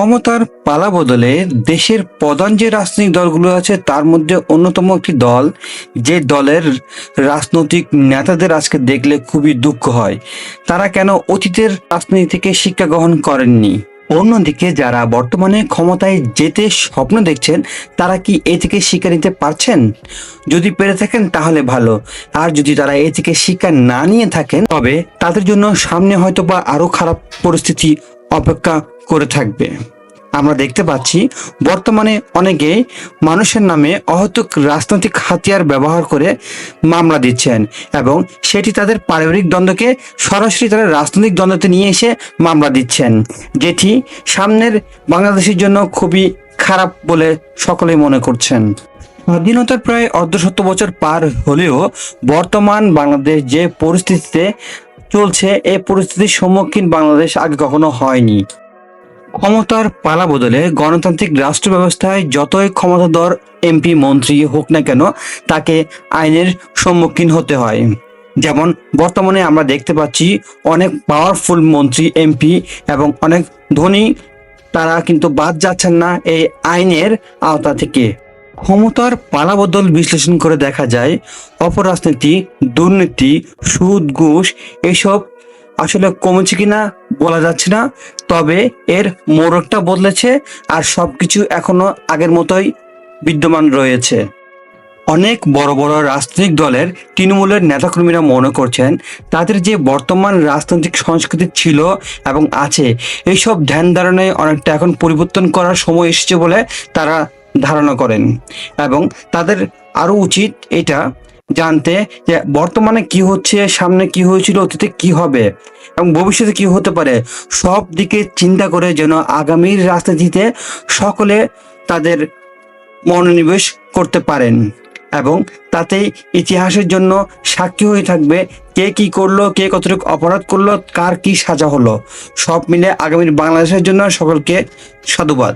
ক্ষমতার পালা বদলে দেশের প্রধান যে রাজনৈতিক দলগুলো আছে, তার মধ্যে অন্যতম একটি দল, যে দলের রাজনৈতিক নেতাদের আজকে দেখলে খুবই দুঃখ হয়। তারা কেন অতীতের রাজনীতি থেকে শিক্ষা গ্রহণ করেননি? অন্যদিকে যারা বর্তমানে ক্ষমতায় যেতে স্বপ্ন দেখছেন, তারা কি এ থেকে শিক্ষা নিতে পারছেন? যদি পেরে থাকেন তাহলে ভালো, আর যদি তারা এ থেকে শিক্ষা না নিয়ে থাকেন, তবে তাদের জন্য সামনে হয়তো বা আরও খারাপ পরিস্থিতি অপেক্ষা করে থাকবে। আমরা দেখতে পাচ্ছি, বর্তমানে অনেকে মানুষের নামে অহেতুক রাজনৈতিক হাতিয়ার ব্যবহার করে মামলা দিচ্ছেন এবং সেটি তাদের পারিবারিক দ্বন্দ্বকে সরাসরি তারা রাজনৈতিক দ্বন্দ্বতে নিয়ে এসে মামলা দিচ্ছেন। যেটি সামনের বাংলাদেশের জন্য খুবই খারাপ বলে সকলেই মনে করছেন। স্বাধীনতার প্রায় অর্ধশত বছর পার হলেও বর্তমান বাংলাদেশ যে পরিস্থিতিতে চলছে এই পরিস্থিতির সম্মুখীন বাংলাদেশ আগে কখনো হয়নি। ক্ষমতার পালা বদলে গণতান্ত্রিক রাষ্ট্র ব্যবস্থায় যতই ক্ষমতাধর এমপি, মন্ত্রী হোক না কেন, তাকে আইনের সম্মুখীন হতে হয়। যেমন, বর্তমানে আমরা দেখতে পাচ্ছি অনেক পাওয়ারফুল মন্ত্রী, এমপি এবং অনেক ধনী, তারা কিন্তু বাদ যাচ্ছেন না এই আইনের আওতা থেকে। ক্ষমতার পালাবদল বিশ্লেষণ করে দেখা যায় অপরাজনীতি দুর্নীতি, সুদ, ঘুষ, এসব আসলে কমেছে কিনা বলা যাচ্ছে না, তবে এর মোড়কটা বদলেছে আর সবকিছু এখনও আগের মতোই বিদ্যমান রয়েছে। অনেক বড় বড় রাজনৈতিক দলের তৃণমূলের নেতাকর্মীরা মনে করছেন, তাদের যে বর্তমান রাজনৈতিক সংস্কৃতি ছিল এবং আছে এইসব ধ্যান ধারণায় অনেকটা এখন পরিবর্তন করার সময় এসেছে বলে তারা ধারণা করেন এবং তাদের আরও উচিত এটা জানতে যে বর্তমানে কি হচ্ছে, সামনে কি হয়েছিল, অতীতে কি হবে এবং ভবিষ্যতে কি হতে পারে। সব দিকে চিন্তা করে যেন আগামীর রাজনীতিতে সকলে তাদের মনোনিবেশ করতে পারেন এবং তাতে ইতিহাসের জন্য সাক্ষী হয়ে থাকবে কে কি করল, কে কতটুকু অপরাধ করল, কার কি সাজা হলো। সব মিলে আগামীর বাংলাদেশের জন্য সকলকে সাধুবাদ।